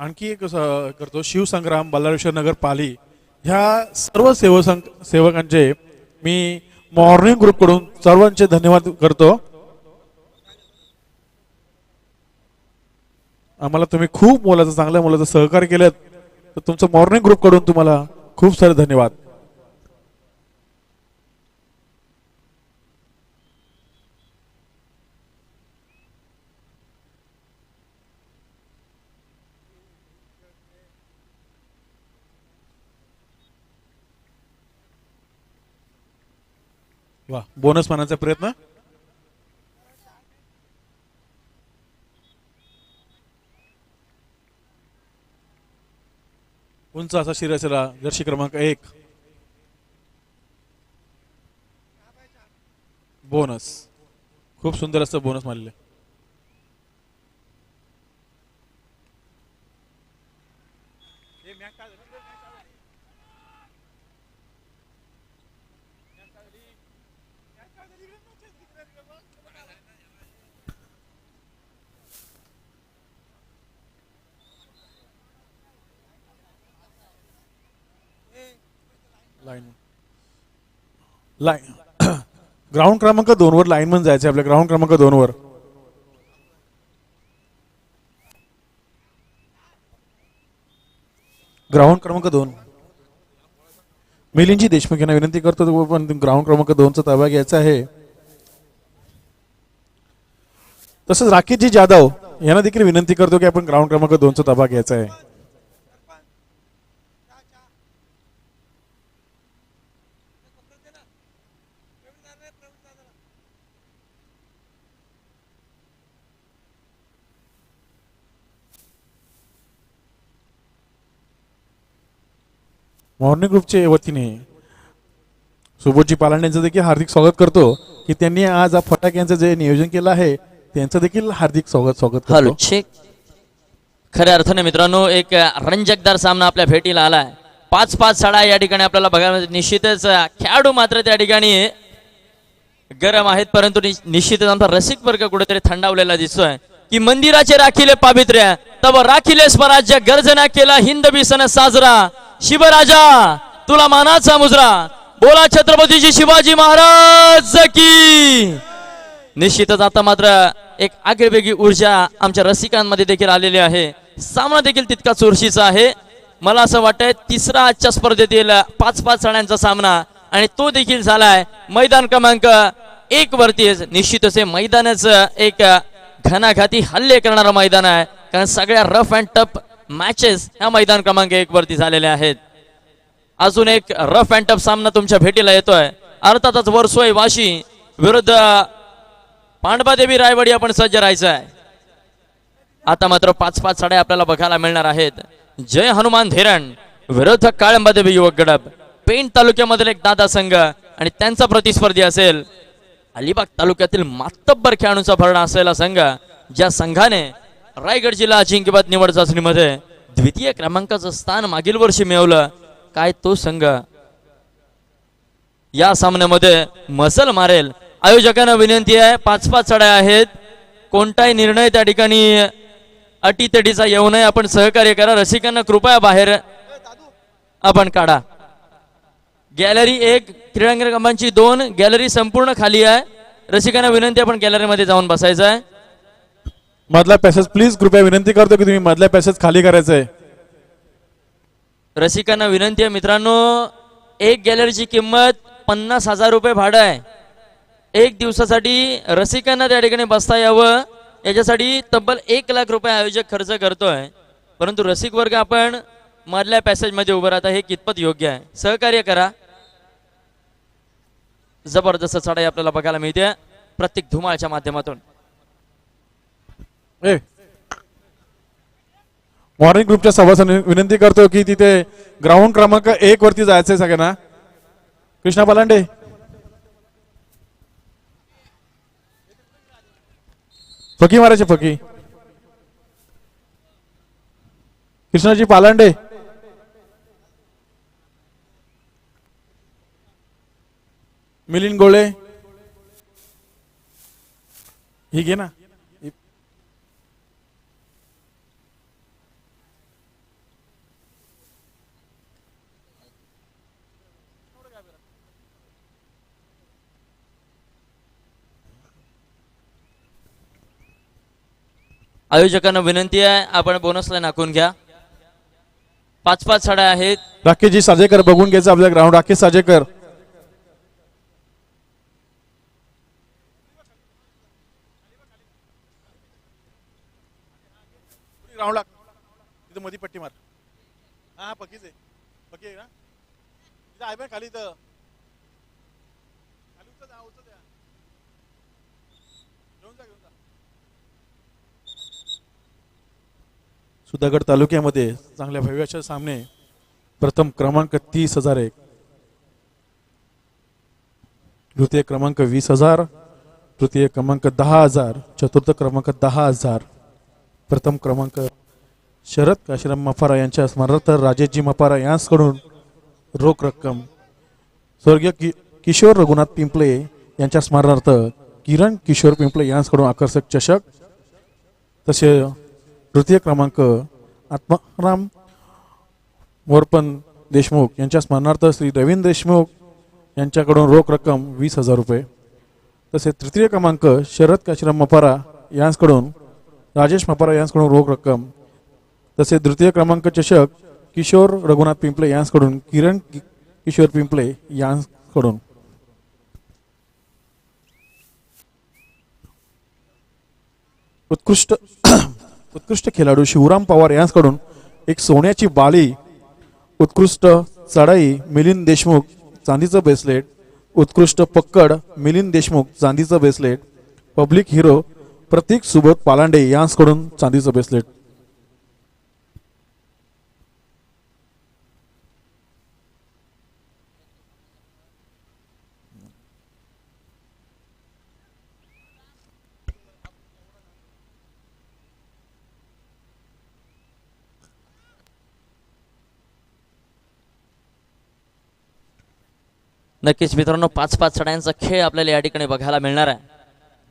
आणखी एक करतो. शिवसंग्राम बल्लाळेश्वर नगर पाली. ह्या सर्व सेवसंग सेवकांचे मी मॉर्निंग ग्रुपकडून सर्वांचे धन्यवाद करतो. आम्हाला तुम्ही खूप मोलाचं चांगल्या मोलाचं सहकार्य केलं तर तुमचं मॉर्निंग ग्रुपकडून तुम्हाला खूप सारे धन्यवाद. वा बोनस मानाचा प्रयत्न? उंच असा शिराशिरा जर्शी क्रमांक एक. बोनस खूप सुंदर असं बोनस मानले लाईन लाईन ग्राउंड क्रमांक दोन वर लाईन म्हणून जायचं आपल्या. ग्राउंड क्रमांक दोन वर ग्राउंड क्रमांक दोन. मिलिंदजी देशमुख यांना विनंती करतो तो पण ग्राउंड क्रमांक दोनचा ताबा घ्यायचा आहे. तसंच राकेशजी जाधव यांना देखील विनंती करतो की आपण ग्राउंड क्रमांक दोनचा ताबा घ्यायचा आहे. मॉर्निंग ग्रुपचे वतीने सुबोधजी पालन यांचं देखील हार्दिक स्वागत करतो की त्यांनी आज हा फटाक्यांचं जे नियोजन केलं आहे त्यांचं देखील हार्दिक स्वागत स्वागत हॅलो खऱ्या अर्थाने मित्रांनो एक रंजकदार सामना आपल्या भेटीला आलाय. पाच पाच साडा या ठिकाणी आपल्याला बघायला निश्चितच खेळाडू मात्र त्या ठिकाणी गरम आहेत परंतु नि- निश्चितच आमचा रसिक वर्ग कुठेतरी थंडावलेला दिसतोय. की मंदिराचे राखिले पावित्र्य तब राखिले स्वराज्य गर्जना केला हिंद बी सण साजरा. शिवराजा तुला मानाचा मुजरा. बोला छत्रपतीजी शिवाजी महाराज की. निश्चितच आता मात्र एक आगळीवेगळी ऊर्जा आमच्या रसिकांमध्ये देखील आलेली आहे. सामना देखील तितका चुरशीचा आहे. मला असं वाटतंय तिसरा आजच्या स्पर्धेतील पाच पाच जणांचा सामना आणि तो देखील झालाय. मैदान क्रमांक एक वरतीच निश्चितच हे एक घणाघाती हल्ले करणारं मैदान आहे. कारण सगळ्या रफ अँड टफ मॅचेस ह्या मैदान क्रमांक एक वरती झालेल्या आहेत. अजून एक रफ अँड टफ सामना तुमच्या भेटीला येतोय. अर्थातच वर्सोय वाशी विरुद्ध पांडबादेवी रायवाडी आपण सज्ज राहायचं आहे आता मात्र पाच पाच साड्या आपल्याला बघायला मिळणार आहेत. जय हनुमान धीरण विरुद्ध काळंबादेवी युवक गडब पेण तालुक्यामधील एक दादा संघ आणि त्यांचा प्रतिस्पर्धी असेल. अलिबाग तालुक्यातील मातब्बर खेळाडूंचा भरणा असलेला संघ ज्या संघाने रायगड जिल्हा अजिंक्यपद निवड चाचणीमध्ये द्वितीय क्रमांकाचं स्थान मागील वर्षी मिळवलं काय तो संघ? या सामन्यामध्ये मसल मारेल. आयोजकांना विनंती आहे पाच पाच चढ्या आहेत. कोणताही निर्णय त्या ठिकाणी अटीतटीचा येऊ नये. आपण सहकार्य करा. रसिकांना कृपया बाहेर आपण काढा. गॅलरी एक क्रीडांगण क्रमांची दोन गॅलरी संपूर्ण खाली आहे. रसिकांना विनंती आपण गॅलरीमध्ये जाऊन बसायचं आहे. मधला पॅसेज प्लीज कृपया विनंती करतो की तुम्ही मधला पॅसेज खाली करायचा आहे. रसिकांना विनंती आहे मित्रांनो एक गॅलरीची किंमत पन्नास हजार रुपये भाडं आहे. एक दिवसासाठी रसिकांना त्या ठिकाणी बसता यावं. याच्यासाठी तब्बल एक लाख रुपये आयोजक खर्च करतोय. परंतु रसिक वर्ग आपण मधल्या पॅसेजमध्ये उभं राहता हे कितपत योग्य आहे. सहकार्य करा. जबरदस्त चढाई आपल्याला बघायला मिळते. प्रत्येक धुमाळच्या माध्यमातून. ए. मॉर्निंग ग्रुपच्या सभासदांनी विनंती करतो की तिथे ग्राउंड क्रमांक एक वरती जायचंय सगळ्यांना. कृष्णा पलांडे. फकी मारायचे फकी. कृष्णाजी पालांडे. मिलिंद गोळे ही घे ना आयोजकांना विनंती आहे आपण बोनसला नाकून घ्या पाच पाच साड्या आहेत राकेशजी साजेकर बघून घ्यायचं आपल्या ग्राउंड राकेश साजेकर ग्राउंडला तिथं मधी पट्टी मार. हा पक्कीच आहे. पक्की आहे ना तिथं आहे बघ खाली इथं. खाली उचल हा उचल घेऊन जा, घेऊन जा. सुधागड तालुक्यामध्ये चांगल्या भव्याच्या सामने प्रथम क्रमांक तीस हजार एक. द्वितीय क्रमांक वीस हजार तृतीय क्रमांक दहा हजार चतुर्थ क्रमांक दहा हजार. प्रथम क्रमांक शरद काशीराम मफारा यांच्या स्मरणार्थ राजेशजी मफारा यांसकडून रोख रक्कम. स्वर्गीय कि किशोर रघुनाथ पिंपळे यांच्या स्मरणार्थ किरण किशोर पिंपळे यांसकडून आकर्षक चषक तसे तृतीय क्रमांक आत्माराम मोरपन देशमुख यांच्या स्मरणार्थ श्री रवींद्र देशमुख यांच्याकडून रोख रक्कम वीस हजार रुपये. तसेच तृतीय क्रमांक शरद काशीराम मपारा यांसकडून राजेश मपारा यांसकडून रोख रक्कम तसेच तृतीय क्रमांक चषक किशोर रघुनाथ पिंपळे यांसकडून किरण किशोर पिंपळे यांकडून उत्कृष्ट उत्कृष्ट खेळाडू शिवराम पवार यांकडून एक सोन्याची बाळी उत्कृष्ट चढाई मिलिंद देशमुख चांदीचं ब्रेसलेट उत्कृष्ट पक्कड Milind Deshmukh चांदीचं bracelet public hero Pratik Subodh Palande यांकडून चांदीचं ब्रेसलेट नक्कीच मित्रांनो पाच पाच सड्यांचा खेळ आपल्याला या ठिकाणी बघायला मिळणार आहे.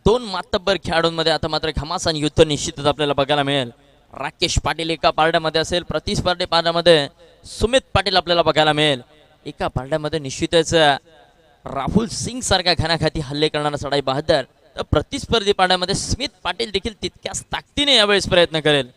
दोन मातब्बर खेळाडूंमध्ये आता मात्र घमासान युद्ध निश्चितच आपल्याला बघायला मिळेल. राकेश पाटील एका पारड्यामध्ये असेल प्रतिस्पर्धी पारड्यामध्ये सुमित पाटील आपल्याला बघायला मिळेल. एका पारड्यामध्ये निश्चितच राहुल सिंग सारख्या घाण्याखाती हल्ले करणारा सडाई बहादर. तर प्रतिस्पर्धी पाण्यामध्ये स्मित पाटील देखील तितक्याच ताकदीने यावेळेस प्रयत्न करेल.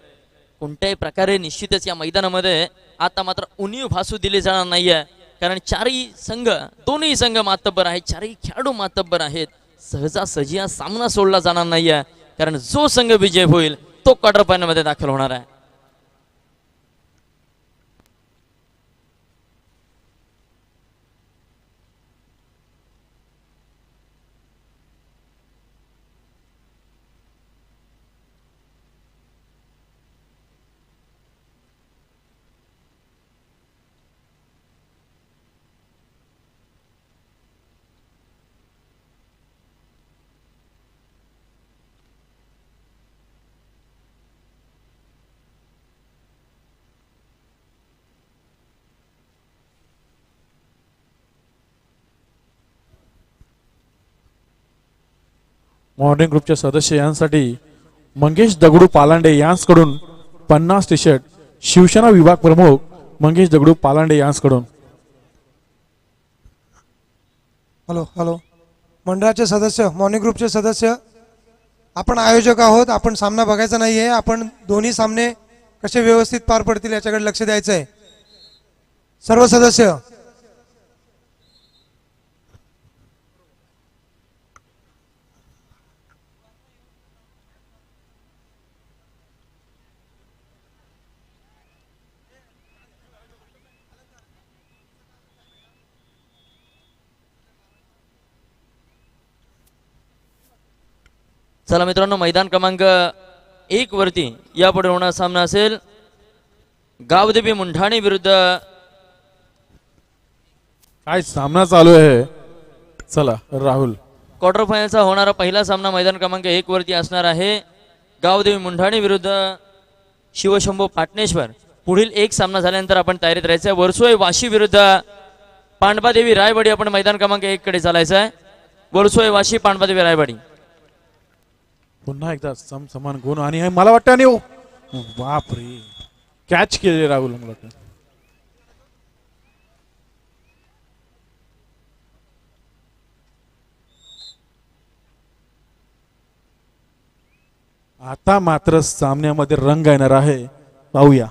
कोणत्याही प्रकारे निश्चितच या मैदानामध्ये आता मात्र उणीव भासू दिली जाणार नाहीये. कारण चारही संघ दोन्ही संघ मातब्बर आहेत चारही खेळाडू मातब्बर आहेत. सहजासहजी हा सामना सोडला जाणार नाहीये. कारण जो संघ विजय होईल तो क्वार्टर फायनलमध्ये दाखल होणार आहे. मॉर्निंग ग्रुपच्या सदस्य यांसाठी मंगेश दगडू पालांडे यांकडून पन्नास टी शर्ट शिवसेना विभाग प्रमुख मंगेश दगडू पालांडे यांसकडून. Hello hello. मंडळाचे सदस्य मॉर्निंग ग्रुपचे सदस्य आपण आयोजक आहोत आपण सामना बघायचा नाही आहे आपण दोन्ही सामने कसे व्यवस्थित पार पडतील याच्याकडे लक्ष द्यायचं आहे सर्व सदस्य चला मित्रांनो मैदान क्रमांक एक वरती यापुढे होणारा सामना असेल. गावदेवी मुंढाणे विरुद्ध काय सामना चालू आहे? चला राहुल. क्वार्टर फायनलचा होणारा पहिला सामना मैदान क्रमांक एक वरती असणार आहे. गावदेवी मुंढाणे विरुद्ध शिवशंभू पाटणेश्वर पुढील एक सामना झाल्यानंतर आपण तयारीत राहायचं आहे. वर्सोय वाशी विरुद्ध पांडवादेवी रायवाडी आपण मैदान क्रमांक एक कडे चालायचं आहे. वर्सोय वाशी पांडवादेवी रायवाडी. पुन्हा एकदा सम समान गुण आणि मला वाटतं आणि ओ, बापरे. कॅच केले राहुल मला वाटतं आता मात्र सामन्यामध्ये रंग येणार आहे. पाहूया.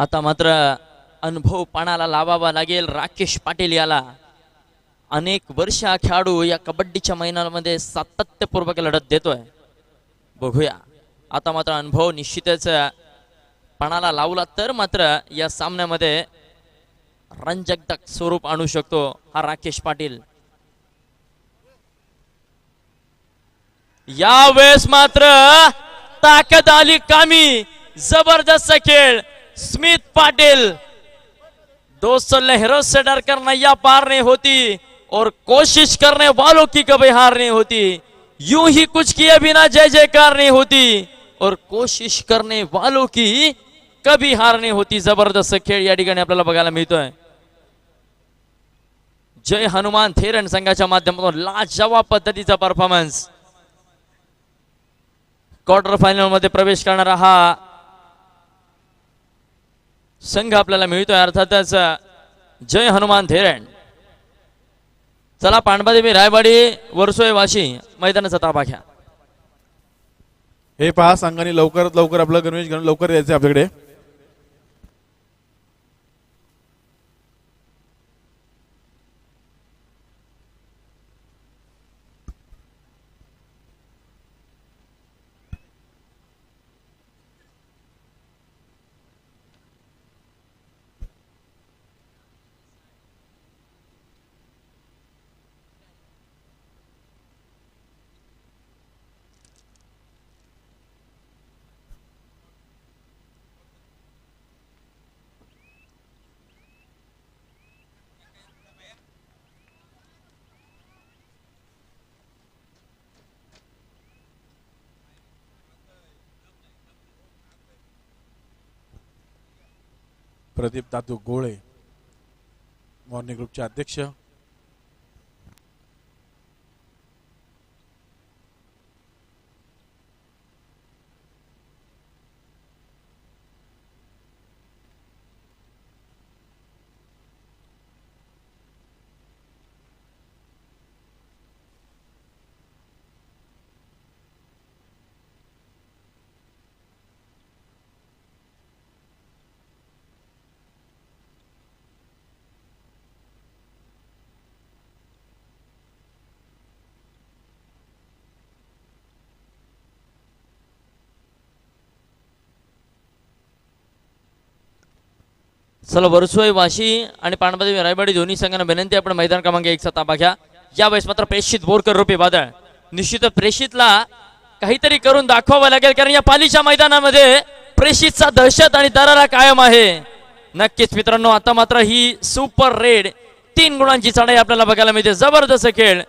आता मात्र अनुभव पणाला लावावा लागेल राकेश पाटील याला. अनेक वर्ष हा खेळाडू या कबड्डीच्या मैदानामध्ये सातत्यपूर्वक लढत देतोय. बघूया. आता मात्र अनुभव निश्चितच पणाला लावला तर मात्र या सामन्यामध्ये रंजकदक स्वरूप आणू शकतो हा राकेश पाटील. यावेळेस मात्र ताकद आली कामी जबरदस्त खेळ. स्मित पाटिल दोस्त लहरों से डर कर नैया पार नहीं होती और कोशिश करने वालों की कभी हार नहीं होती। यूं ही कुछ किए बिना जय जयकार नहीं होती और कोशिश करने वालों की कभी हार नहीं होती। जबरदस्त खेळ या ठिकाणी आपल्याला बघायला मिळतोय। जय हनुमान थेरन संघाच्या माध्यमातून लाजवाब पद्धतीचा परफॉर्मन्स क्वार्टर फायनलमध्ये प्रवेश करणारा हा संघ आपल्याला मिळतोय अर्थातच जय हनुमान थेरण चला पांडबादेवी रायवाडी वरसोय वाशी मैदानाचा ताबा घ्या. हे पहा संघाने लवकरात लवकर आपलं गणवेश घेऊन लवकर यायचं आपल्याकडे. प्रदीप दादू गोळे मॉर्निंग ग्रुपचे अध्यक्ष. चला वरसोई वाशी आणि पाणबदेवी रायबाडी दोन्ही संघांना विनंती आपण मैदान क्रमांक एकचा ताबा घ्या यावेळेस मात्र प्रेषित बोरकर रुपे वादळ निश्चित प्रेषितला काहीतरी करून दाखवावं लागेल कारण या पालीच्या मैदानामध्ये प्रेषितचा दहशत आणि दराला कायम आहे. नक्कीच मित्रांनो आता मात्र ही सुपर रेड तीन गुणांची चढाई आपल्याला बघायला मिळते. जबरदस्त खेळ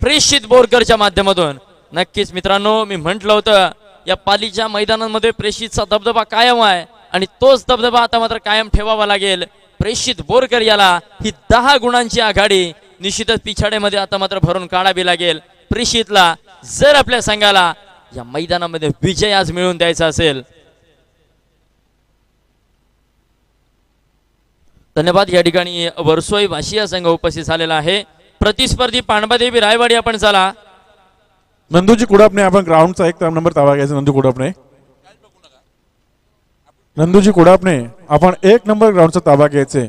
प्रेषित बोरकरच्या माध्यमातून. नक्कीच मित्रांनो मी म्हंटल होतं या पालीच्या मैदानामध्ये प्रेषितचा दबदबा कायम आहे. आणि तोच धबधबा आता मात्र कायम ठेवावा लागेल. प्रेषित बोरकर याला ही दहा गुणांची आघाडी निश्चितच पिछाड्यामध्ये आता मात्र भरून काढावी लागेल. प्रेषितला जर आपल्या संघाला या मैदानामध्ये विजय आज मिळवून द्यायचा असेल. धन्यवाद. या ठिकाणी वर्सोई भाषीय संघ उपस्थित झालेला आहे. प्रतिस्पर्धी पांडबादेवी रायवाडी आपण चला. नंदूजी कुडापणे आपण ग्राउंडचा एक नंबर ताबा घ्यायचा नंदू कुडापणे. नंदूजी कुडापणे आपण एक नंबर ग्राउंडचा ताबा घ्यायचे.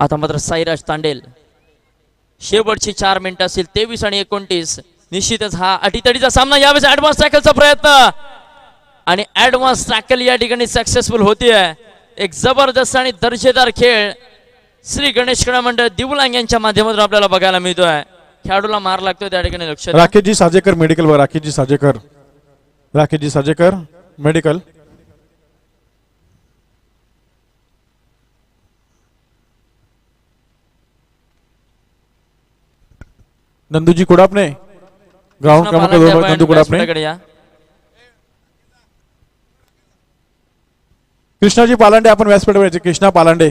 आता मात्र साईराज तांडेल. शेवटची चार मिनिटं असतील तेवीस आणि एकोणतीस. निश्चितच हा अटीतडीचा सामना यावेळेस ऍडव्हान्स टॅकलचा प्रयत्न. आणि ऍडव्हान्स टॅकल या ठिकाणी सक्सेसफुल होतीये. एक जबरदस्त आणि दर्जेदार खेळ. श्री गणेश क्रीडा मंडळ दिवलांग यांच्या माध्यमातून आपल्याला बघायला मिळतोय. खेळाडूला मार लागतोय त्या ठिकाणी लक्ष राकेशजी साजेकर मेडिकल बघा राकेशजी साजेकर. राकेशजी साजेकर मेडिकल नंदूजी कुडापणे ग्राउंड क्रमांक दोन नंदू कुडापणे. कृष्णाजी पालांडे आपण व्यासपीठावर कृष्णा पालांडे.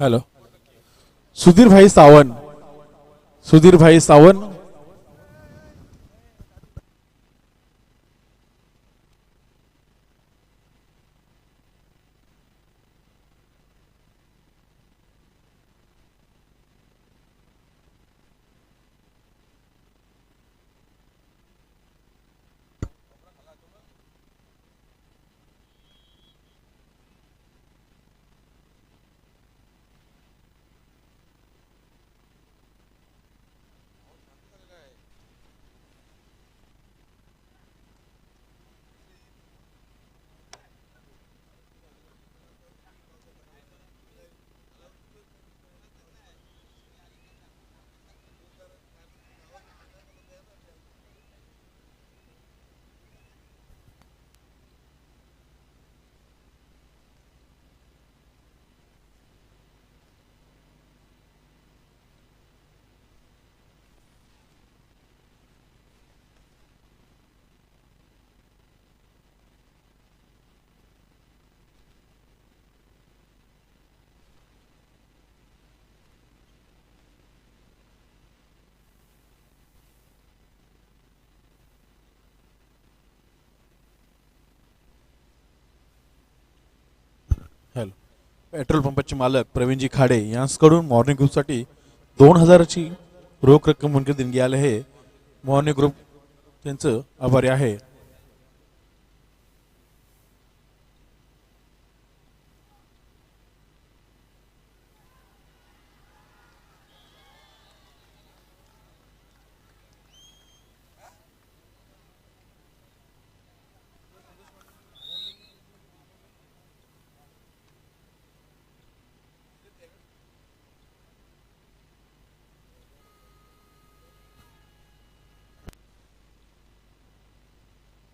हॅलो सुधीर भाई सावंत. सुधीर भाई सावंत. हॅलो. पेट्रोल पंपाचे मालक प्रवीणजी खाडे यांच्याकडून मॉर्निंग ग्रुपसाठी दोन हजाराची रोख रक्कम म्हणून देणगी आले हे मॉर्निंग ग्रुप त्यांचं आभारी आहे.